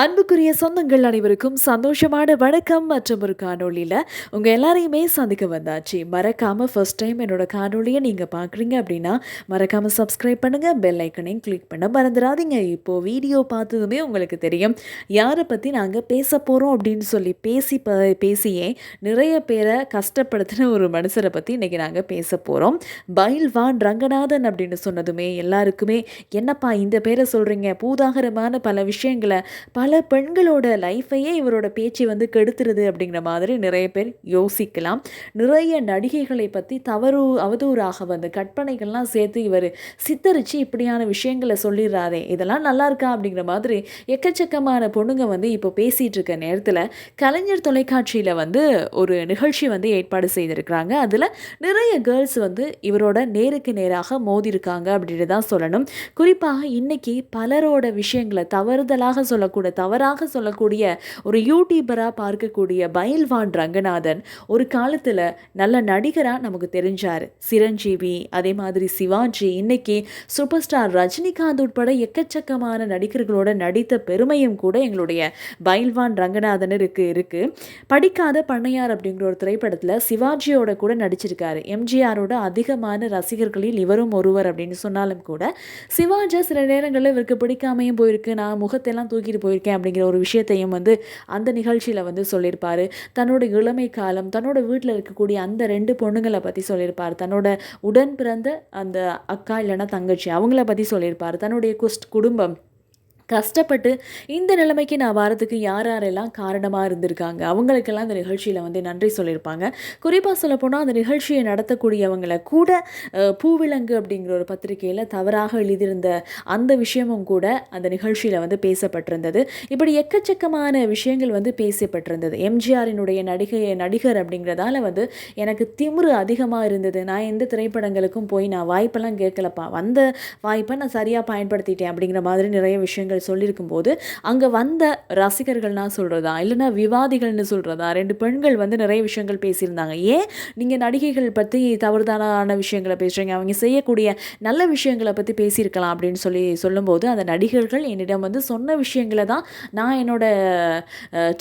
அன்புக்குரிய சொந்தங்கள் அனைவருக்கும் சந்தோஷமான வணக்கம் மற்றும் ஒரு காணொளியில் உங்கள் எல்லாரையுமே சந்திக்க வந்தாச்சு. மறக்காமல் ஃபர்ஸ்ட் டைம் என்னோட காணொலியை நீங்கள் பார்க்குறீங்க அப்படின்னா மறக்காமல் சப்ஸ்கிரைப் பண்ணுங்கள் பெல் ஐக்கனையும் கிளிக் பண்ண மறந்துடாதீங்க. இப்போது வீடியோ பார்த்ததுமே உங்களுக்கு தெரியும். யாரை பற்றி நாங்கள் பேச போகிறோம் அப்படின்னு சொல்லி பேசி ப பேசியே நிறைய பேரை கஷ்டப்படுத்தின ஒரு மனுஷரை பற்றி இன்றைக்கி நாங்கள் பேச போகிறோம் பைல்வான் ரங்கநாதன் அப்படின்னு சொன்னதுமே எல்லாருக்குமே என்னப்பா இந்த பேரை சொல்கிறீங்க பூதாகரமான பல விஷயங்களை பல பெண்களோட லைஃப்பையே இவரோட பேச்சு வந்து கெடுத்துருது அப்படிங்கிற மாதிரி நிறைய பேர் யோசிக்கலாம். நிறைய நடிகைகளை பற்றி தவறு அவதூறாக வந்து கற்பனைகள்லாம் சேர்த்து இவர் சித்தரித்து இப்படியான விஷயங்களை சொல்லிடுறாரே இதெல்லாம் நல்லா இருக்கா அப்படிங்கிற மாதிரி எக்கச்சக்கமான பொண்ணுங்க வந்து இப்போ பேசிகிட்டு இருக்க நேரத்தில் கலைஞர் தொலைக்காட்சியில் வந்து ஒரு நிகழ்ச்சி வந்து ஏற்பாடு செய்திருக்கிறாங்க. அதில் நிறைய கேர்ள்ஸ் வந்து இவரோட நேருக்கு நேராக மோதிருக்காங்க அப்படின்னு தான் சொல்லணும். குறிப்பாக இன்றைக்கி பலரோட விஷயங்களை தவறுதலாக சொல்லக்கூட தவறாக சொல்லக்கூடிய ஒரு யூடியூபராக பார்க்கக்கூடிய பயில்வான் ரங்கநாதன் ஒரு காலத்தில் நல்ல நடிகராக நமக்கு தெரிஞ்சார். சிரஞ்சீவி அதே மாதிரி சிவாஜி இன்னைக்கு சூப்பர் ஸ்டார் ரஜினிகாந்த் உட்பட எக்கச்சக்கமான நடிகர்களோட நடித்த பெருமையும் கூட எங்களுடைய பயில்வான் ரங்கநாதனருக்கு இருக்கு. படிக்காத பண்ணையார் அப்படிங்கிற ஒரு திரைப்படத்தில் சிவாஜியோட கூட நடிச்சிருக்காரு. எம்ஜிஆரோட அதிகமான ரசிகர்களில் இவரும் ஒருவர் அப்படின்னு சொன்னாலும் கூட சிவாஜி சில நேரங்களில் இவருக்கு பிடிக்காமையும் போயிருக்கு நான் முகத்தெல்லாம் தூக்கிட்டு போயிருக்கேன் அப்படிங்கிற ஒரு விஷயத்தையும் வந்து அந்த நிகழ்ச்சியில் வந்து சொல்லியிருப்பார். தன்னோட இளமை காலம் தன்னோட வீட்டில் இருக்கக்கூடிய அந்த ரெண்டு பொண்ணுங்களை பற்றி சொல்லியிருப்பார். தன்னோட உடன் பிறந்த அந்த அக்கா இல்லைன்னா தங்கச்சி அவங்கள பற்றி சொல்லியிருப்பார். தன்னுடைய குஸ்ட் குடும்பம் கஷ்டப்பட்டு இந்த நிலைமைக்கு நான் வரதுக்கு யார் யாரெல்லாம் காரணமாக இருந்திருக்காங்க? அவங்களுக்கெல்லாம் அந்த நிகழ்ச்சியில் வந்து நன்றி சொல்லியிருப்பாங்க. குறிப்பாக சொல்லப்போனால் அந்த நிகழ்ச்சியை நடத்தக்கூடியவங்களை கூட பூவிலங்கு அப்படிங்கிற ஒரு பத்திரிகையில் தவறாக எழுதியிருந்த அந்த விஷயமும் கூட அந்த நிகழ்ச்சியில் வந்து பேசப்பட்டிருந்தது. இப்படி எக்கச்சக்கமான விஷயங்கள் வந்து பேசப்பட்டிருந்தது. எம்ஜிஆரினுடைய நடிகை நடிகர் அப்படிங்கிறதால வந்து எனக்கு திமிரு அதிகமாக இருந்தது. நான் எந்த திரைப்படங்களுக்கும் போய் நான் வாய்ப்பெல்லாம் கேட்கலப்பா. வந்த வாய்ப்பை நான் சரியாக பயன்படுத்திட்டேன் அப்படிங்கிற மாதிரி நிறைய விஷயங்கள் விஷயங்கள் சொல்லியிருக்கும் போது அங்கே வந்த ரசிகர்கள்னா சொல்கிறதா இல்லைனா விவாதிகள்னு சொல்கிறதா ரெண்டு பெண்கள் வந்து நிறைய விஷயங்கள் பேசியிருந்தாங்க. ஏன் நீங்கள் நடிகைகள் பற்றி தவறுதான விஷயங்களை பேசுகிறீங்க அவங்க செய்யக்கூடிய நல்ல விஷயங்களை பற்றி பேசியிருக்கலாம் அப்படின்னு சொல்லி சொல்லும்போது அந்த நடிகர்கள் என்னிடம் வந்து சொன்ன விஷயங்களை தான் நான் என்னோட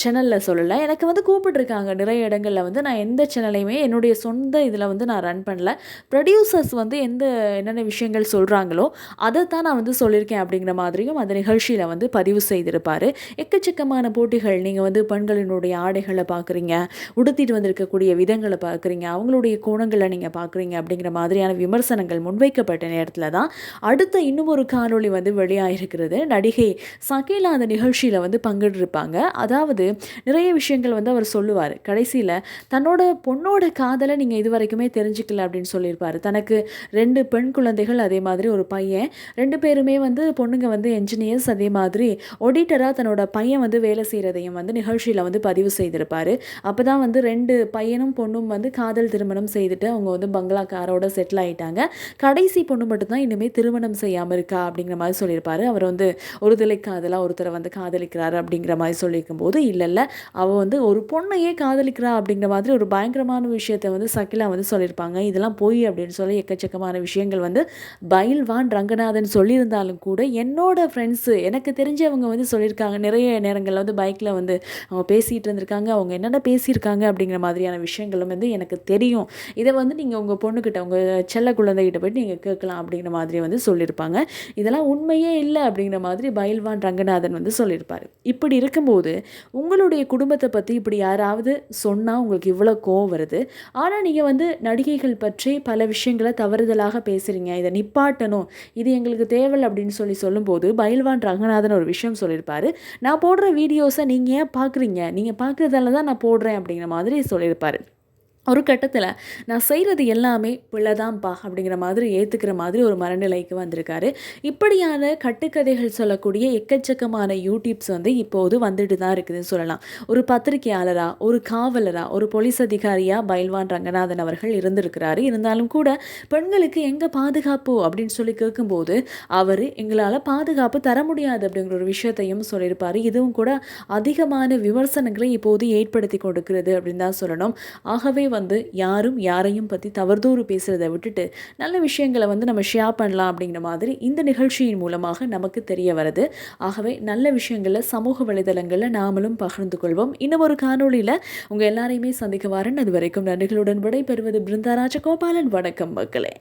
சேனலில் சொல்லலை. எனக்கு வந்து கூப்பிட்டுருக்காங்க. நிறைய இடங்களில் வந்து நான் எந்த சேனலையுமே என்னுடைய சொந்த இதில் வந்து நான் ரன் பண்ணல. ப்ரொடியூசர்ஸ் வந்து எந்த என்னென்ன விஷயங்கள் சொல்கிறாங்களோ அதை தான் நான் வந்து சொல்லியிருக்கேன் அப்படிங்கிற மாதிரியும் அந்த நிகழ்ச்சி நிகழ்ச்சியில் வந்து பதிவு செய்திருப்பார். எக்கச்சக்கமான போட்டிகள் நீங்கள் வந்து பெண்களினுடைய ஆடைகளை பார்க்குறீங்க உடுத்திட்டு வந்திருக்கக்கூடிய விதங்களை பார்க்குறீங்க அவங்களுடைய கோணங்களை நீங்கள் பார்க்குறீங்க அப்படிங்கிற மாதிரியான விமர்சனங்கள் முன்வைக்கப்பட்ட நேரத்தில் தான் அடுத்த இன்னும் ஒரு காணொளி வந்து வெளியாகிருக்கிறது நடிகை சகேலா அந்த நிகழ்ச்சியில் வந்து பங்கெடுப்பாங்க அதாவது நிறைய விஷயங்கள் வந்து அவர் சொல்லுவார். கடைசியில் தன்னோட பொண்ணோட காதலை நீங்கள் இது வரைக்குமே தெரிஞ்சுக்கல அப்படின்னு சொல்லியிருப்பார். தனக்கு ரெண்டு பெண் குழந்தைகள் அதே மாதிரி ஒரு பையன். ரெண்டு பேருமே வந்து பொண்ணுங்க வந்து என்ஜினியர்ஸ் அதே மாதிரி ஒடிட்டராக தன்னோட பையன் வந்து வேலை செய்கிறதையும் வந்து நிகழ்ச்சியில் வந்து பதிவு செய்திருப்பார். அப்போ தான் வந்து ரெண்டு பையனும் பொண்ணும் வந்து காதல் திருமணம் செய்துட்டு அவங்க வந்து பங்களா காரோட செட்டில் ஆகிட்டாங்க கடைசி பொண்ணு மட்டும்தான் இனிமேல் திருமணம் செய்யாமல் இருக்கா அப்படிங்கிற மாதிரி சொல்லியிருப்பார். அவர் வந்து ஒரு திலை காதலாக ஒருத்தரை வந்து காதலிக்கிறாரு அப்படிங்கிற மாதிரி சொல்லியிருக்கும் போது இல்லை இல்லை அவள் வந்து ஒரு பொண்ணையே காதலிக்கிறா அப்படிங்கிற மாதிரி ஒரு பயங்கரமான விஷயத்தை வந்து சக்கிலா வந்து சொல்லியிருப்பாங்க. இதெல்லாம் போய் அப்படின்னு சொல்லி எக்கச்சக்கமான விஷயங்கள் வந்து பயில்வான் ரங்கநாதன் சொல்லியிருந்தாலும் கூட என்னோட ஃப்ரெண்ட்ஸு எனக்கு தெரிஞ்சவங்க வந்து சொல்லியிருக்காங்க நிறைய நேரங்களில் வந்து பைக்கில் வந்து அவங்க பேசிகிட்டு இருந்திருக்காங்க அவங்க என்னென்ன பேசியிருக்காங்க அப்படிங்கிற மாதிரியான விஷயங்களும் வந்து எனக்கு தெரியும். இதை வந்து நீங்கள் உங்கள் பொண்ணுக்கிட்ட உங்கள் செல்ல குழந்தைகிட்ட போய்ட்டு நீங்கள் கேட்கலாம் அப்படிங்கிற மாதிரி வந்து சொல்லியிருப்பாங்க. இதெல்லாம் உண்மையே இல்லை அப்படிங்கிற மாதிரி பயில்வான் ரங்கநாதன் வந்து சொல்லியிருப்பார். இப்படி இருக்கும்போது உங்களுடைய குடும்பத்தை பற்றி இப்படி யாராவது சொன்னால் உங்களுக்கு இவ்வளோ கோவம் வருது. ஆனால் நீங்கள் வந்து நடிகைகள் பற்றி பல விஷயங்களை தவறுதலாக பேசுகிறீங்க இதை நிப்பாட்டணும். இது எங்களுக்கு தேவை அப்படின்னு சொல்லி சொல்லும்போது பயில்வான் ரங்கநாதன் ஒரு விஷயம் சொல்லியிருப்பாரு. நான் போடுற வீடியோஸை நீங்கள் ஏன் பார்க்குறீங்க? நீங்கள் பார்க்குறதால தான் நான் போடுறேன் அப்படிங்கிற மாதிரி சொல்லியிருப்பாரு. ஒரு கட்டத்தில் நான் செய்கிறது எல்லாமே பிள்ளைதான்ப்பா அப்படிங்கிற மாதிரி ஏற்றுக்கிற மாதிரி ஒரு மனநிலைக்கு வந்திருக்காரு. இப்படியான கட்டுக்கதைகள் சொல்லக்கூடிய எக்கச்சக்கமான யூடியூப்ஸ் வந்து இப்போது வந்துட்டு தான் இருக்குதுன்னு சொல்லலாம். ஒரு பத்திரிகையாளராக ஒரு காவலராக ஒரு போலீஸ் அதிகாரியாக பயில்வான் ரங்கநாதன் அவர்கள் இருந்திருக்கிறாரு. இருந்தாலும் கூட பெண்களுக்கு எங்கே பாதுகாப்பு அப்படின்னு சொல்லி கேட்கும்போது அவர் எங்களால் பாதுகாப்பு தர முடியாது அப்படிங்கிற ஒரு விஷயத்தையும் சொல்லியிருப்பார். இதுவும் கூட அதிகமான விமர்சனங்களை இப்போது ஏற்படுத்தி கொடுக்கிறது அப்படின்னு தான் சொல்லணும். ஆகவே வந்து யாரும் யாரையும் பற்றி தவறுதூறு பேசுகிறத விட்டுட்டு நல்ல விஷயங்களை வந்து நம்ம ஷேர் பண்ணலாம் அப்படிங்கிற மாதிரி இந்த நிகழ்ச்சியின் மூலமாக நமக்கு தெரிய வருது. ஆகவே நல்ல விஷயங்களை சமூக வலைதளங்களில் நாமளும் பகிர்ந்து கொள்வோம். இன்னும் ஒரு காணொளியில் உங்கள் எல்லாரையுமே சந்திக்க வரேன். அது வரைக்கும் நன்றிகளுடன் விடைபெறுவது பிருந்தா கோபாலன் வணக்கம் மக்களே.